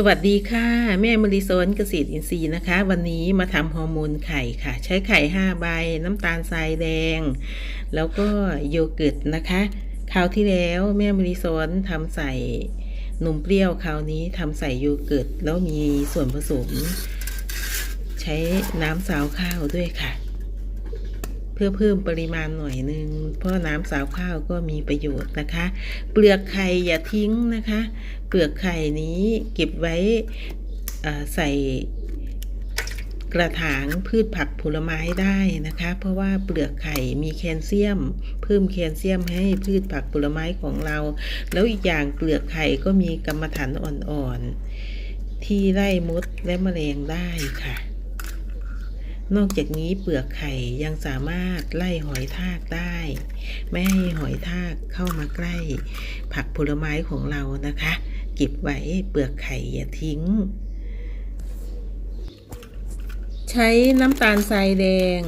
สวัสดีค่ะ แม่มริโซนเกษตรอินทรีย์นะคะ วันนี้มาทำฮอร์โมนไข่ค่ะ ใช้ไข่5ใบน้ำตาลทรายแดง แล้วก็โยเกิร์ตนะคะคราวที่แล้วแม่มริโซนทำใส่นมเปรี้ยวคราวนี้ทำใส่โยเกิร์ตแล้วมีส่วนผสม ใช้น้ำสาวข้าวด้วยค่ะ พื่อเพิ่มปริมาณหน่อยหนึ่งเพราะน้ำสาวข้าวก็มีประโยชน์นะคะ เปลือกไข่อย่าทิ้งนะคะ เปลือกไข่นี้เก็บไว้ใส่กระถางพืชผักผลไม้ได้นะคะ เพราะว่าเปลือกไข่มีแคลเซียม เพิ่มแคลเซียมให้พืชผักผลไม้ของเรา แล้วอีกอย่างเปลือกไข่ก็มีกรรมฐานอ่อนๆที่ไล่มดและแมลงได้ค่ะ นอกจากนี้เปลือกไข่ยังสามารถไล่หอยทากได้ ไม่ให้หอยทากเข้ามาใกล้ ผักผลไม้ของเรานะคะ เก็บไว้เปลือกไข่อย่าทิ้ง ใช้น้ำตาลทรายแดง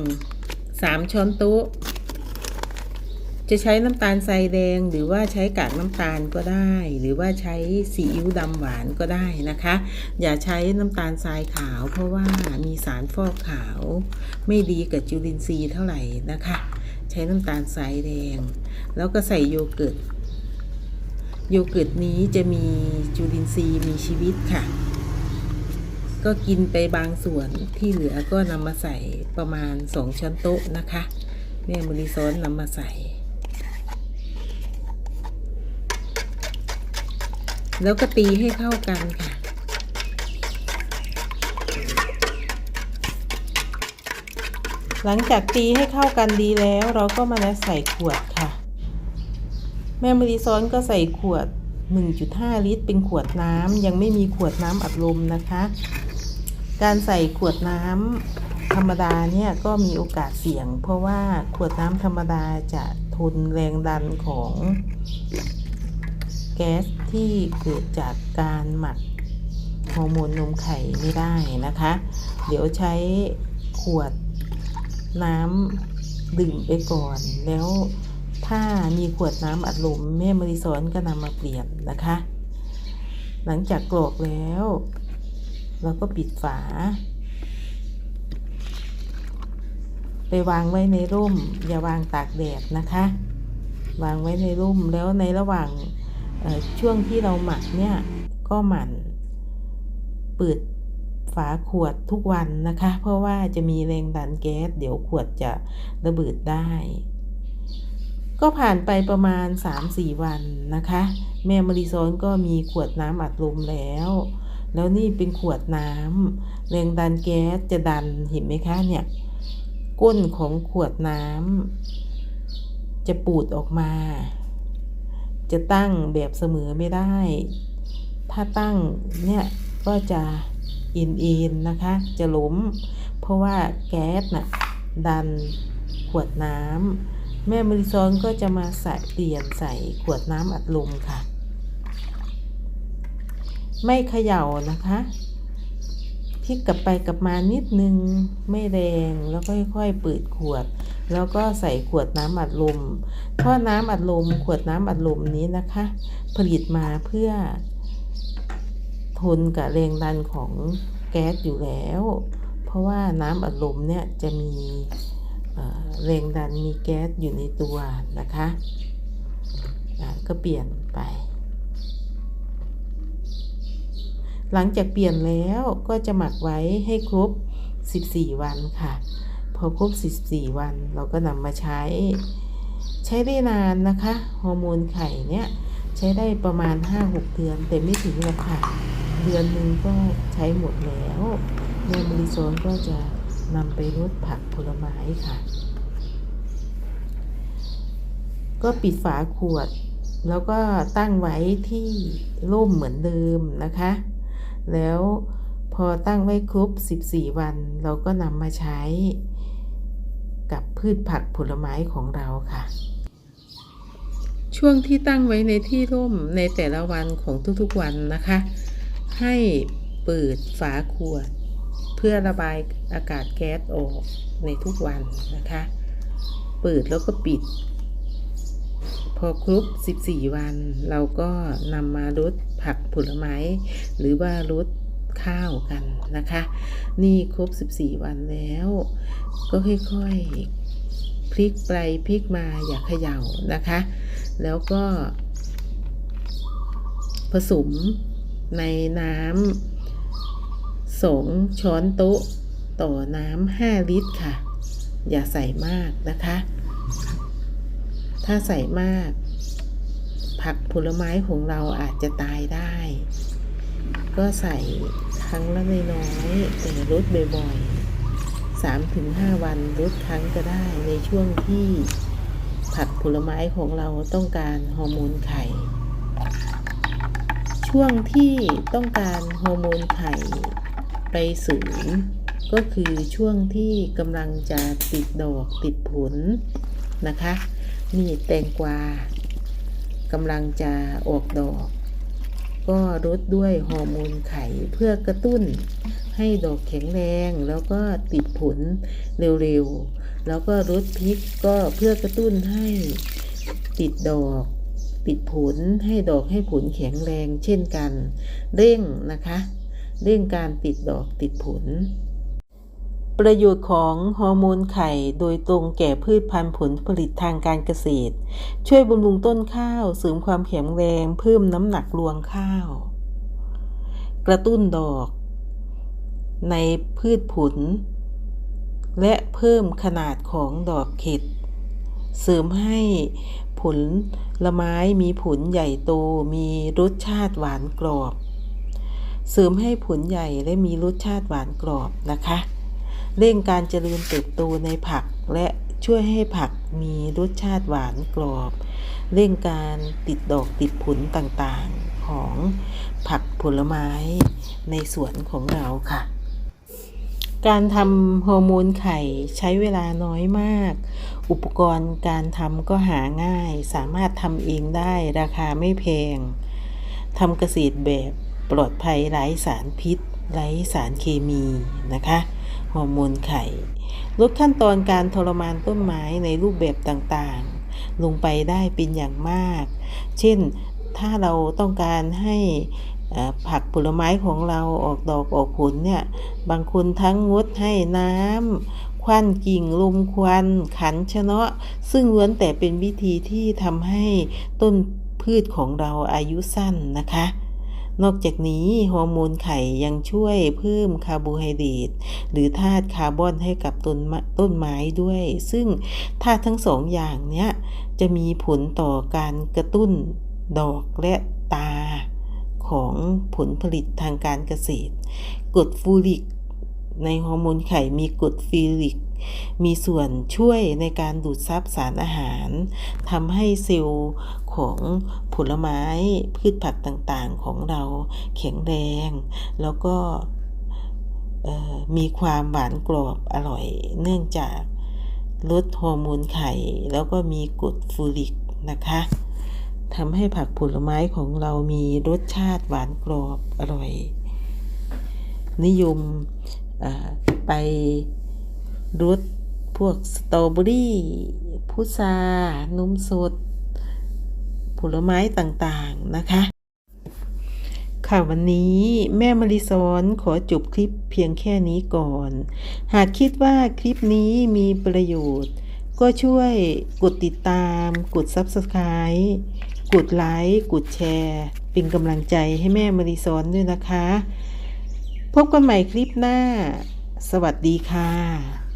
3 ช้อนโต๊ะ จะใช้น้ำตาลทรายแดงหรือว่าใช้กากน้ำตาลก็ได้ หรือว่าใช้ซีอิ๊วดำหวานก็ได้นะคะ อย่าใช้น้ำตาลทรายขาว เพราะว่ามีสารฟอกขาว ไม่ดีกับจุลินทรีย์เท่าไหร่นะคะ ใช้น้ำตาลทรายแดง แล้วก็ใส่โยเกิร์ตโยเกิร์ตนี้จะมีจุลินทรีย์มีชีวิตค่ะ ก็กินไปบางส่วนที่เหลือก็นำมาใส่ประมาณ 2 ช้อนโต๊ะนะคะ แม่มริซ้อนนำมาใส่ แล้วก็ตีให้เข้ากันค่ะ หลังจากตีให้เข้ากันดีแล้วเราก็มาใส่ขวดค่ะ แม่มริซ้อนก็ใส่ขวด 1.5 ลิตร เป็นขวดน้ำยังไม่มีขวดน้ำอัดลมนะคะ การใส่ขวดน้ำธรรมดาเนี่ยก็มีโอกาสเสี่ยง เพราะว่าขวดน้ำธรรมดาจะทนแรงดันของ แก๊สที่เกิดจากการหมักฮอร์โมนนมไข่ไม่ได้นะคะ เดี๋ยวใช้ขวดน้ำดื่มไปก่อน แล้วถ้ามีขวดน้ำอัดลมแม่มริซอนก็นำมาเปลี่ยนนะคะ หลังจากกรอกแล้วเราก็ปิดฝา ไปวางไว้ในร่ม อย่าวางตากแดดนะคะ วางไว้ในร่มแล้วในระหว่าง ช่วงที่เราหมักเนี่ยก็หมั่นเปิดฝาขวดทุกวันนะคะ เพราะว่าจะมีแรงดันแก๊ส เดี๋ยวขวดจะระเบิดได้ ก็ผ่านไปประมาณ 3-4 วันนะคะ แม่มาริซอนก็มีขวดน้ำอัดลมแล้ว แล้วนี่เป็นขวดน้ำแรงดันแก๊สจะดันเห็นไหมคะเนี่ยก้นของขวดน้ำจะปูดออกมา จะตั้งแบบเสมอไม่ได้ ถ้าตั้งเนี่ยก็จะเอ็นๆนนะคะ จะล้ม เพราะว่าแก๊สน่ะดันขวดน้ำแม่มริซอนก็จะมาใส่เปลี่ยนใส่ขวดน้ำอัดลมค่ะ ไม่เขย่านะคะ ลิกกลับไปกลับมานิดนึงไม่แรงแล้วค่อยๆเปิดขวด แล้วก็ใส่ขวดน้ำอัดลมเพราะน้ำอัดลมขวดน้ำอัดลมนี้นะคะ ผลิตมาเพื่อ ทนกับแรงดันของแก๊สอยู่แล้ว เพราะว่าน้ำอัดลมเนี่ยจะมีแรงดันมีแก๊สอยู่ในตัวนะคะก็เปลี่ยนไป หลังจากเปลี่ยนแล้วก็จะหมักไว้ให้ครบ 14 วันค่ะ พอครบ 14 วันเราก็นำมาใช้ ใช้ได้นานนะคะฮอร์โมนไข่เนี่ยใช้ได้ประมาณ 5-6 เดือน แต่ไม่ถึงหรอกค่ะ เดือนหนึ่งก็ใช้หมดแล้วแม่มริโซนก็จะนำไปรดผักผลไม้ค่ะ ก็ปิดฝาขวด แล้วก็ตั้งไว้ที่ร่มเหมือนเดิมนะคะ แล้วพอตั้งไว้ครบ 14 วัน เราก็นำมาใช้กับพืชผักผลไม้ของเราค่ะ ช่วงที่ตั้งไว้ในที่ร่มในแต่ละวันของทุกๆวันนะคะ ให้เปิดฝาขวด เพื่อระบายอากาศแก๊สออกในทุกวันนะคะ เปิดแล้วก็ปิด พอครบ 14 วัน เราก็นำมารด ผักผลไม้ หรือว่าลดข้าวกันนะคะ นี่ครบ 14 วันแล้ว ก็ค่อยๆพลิกไปพลิกมาอย่าเขย่านะคะ แล้วก็ ผสมในน้ำสองช้อนโต๊ะต่อน้ำ5ลิตรค่ะ อย่าใส่มากนะคะ ถ้าใส่มาก ผักผลไม้ของเราอาจจะตายได้ ก็ใส่ครั้งละน้อยแต่ลดบ่อยๆ3-5วันลดครั้งก็ได้ในช่วงที่ผักผลไม้ของเราต้องการฮอร์โมนไข่ ช่วงที่ต้องการฮอร์โมนไข่ไปสูงก็คือช่วงที่กำลังจะติดดอกติดผลนะคะ นี่แตงกวา กำลังจะออกดอก ก็รดด้วยฮอร์โมนไข่เพื่อกระตุ้นให้ดอกแข็งแรงแล้วก็ติดผลเร็วๆ แล้วก็รดพริกก็เพื่อกระตุ้นให้ติดดอกติดผลให้ดอกให้ผลแข็งแรงเช่นกัน เร่งนะคะ เร่งการติดดอกติดผล ประโยชน์ของฮอร์โมนไข่โดยตรงแก่พืชพันธุ์ผลผลิตทางการเกษตร ช่วยบำรุงต้นข้าวเสริมความแข็งแรงเพิ่มน้ำหนักรวงข้าว กระตุ้นดอก ในพืชผล และเพิ่มขนาดของดอกเข็ด เสริมให้ผลละไม้มีผลใหญ่โตมีรสชาติหวานกรอบ เสริมให้ผลใหญ่และมีรสชาติหวานกรอบนะคะ เร่งการเจริญเติบโตในผักและช่วยให้ผักมีรสชาติหวานกรอบ เร่งการติดดอกติดผลต่างๆของผักผลไม้ในสวนของเราค่ะ การทำฮอร์โมนไข่ใช้เวลาน้อยมาก อุปกรณ์การทำก็หาง่าย สามารถทำเองได้ราคาไม่แพงทำเกษตรแบบปลอดภัยไร้สารพิษไร้สารเคมีนะคะ ฮอร์โมนไข่ ลดขั้นตอนการทรมานต้นไม้ในรูปแบบต่างๆ ลงไปได้เป็นอย่างมาก เช่นถ้าเราต้องการให้ผักผลไม้ของเราออกดอกออกผลเนี่ย บางคนทั้งงดให้น้ำควันกิ่งลมควัน ขันชะเนาะ ซึ่งล้วนแต่เป็นวิธีที่ทำให้ต้นพืชของเราอายุสั้นนะคะ นอกจากนี้ฮอร์โมนไข่ยังช่วยเพิ่มคาร์โบไฮเดรตหรือธาตุคาร์บอนให้กับต้นต้นไม้ด้วย ซึ่งธาตุทั้งสองอย่างเนี้ยจะมีผลต่อการกระตุ้นดอกและตาของผลผลิตทางการเกษตรกรดฟูริก ในฮอร์โมนไข่มีกรดฟีริก มีส่วนช่วยในการดูดซับสารอาหารทำให้เซลล์ ของผลไม้พืชผักต่างๆของเราแข็งแรง แล้วก็มีความหวานกรอบอร่อย เนื่องจากลดฮอร์โมนไข่ แล้วก็มีกรดฟูริกนะคะทำให้ผักผลไม้ของเรามีรสชาติหวานกรอบอร่อย นิยมไปรสพวกสตรอเบอรี่พุทรานมสด ผลไม้ต่างๆนะคะ ค่ะวันนี้แม่มริสอนขอจบคลิปเพียงแค่นี้ก่อน หากคิดว่าคลิปนี้มีประโยชน์ ก็ช่วยกดติดตาม กด Subscribe กดไลค์กดแชร์เป็นกำลังใจให้แม่มริสอนด้วยนะคะ พบกันใหม่คลิปหน้า สวัสดีค่ะ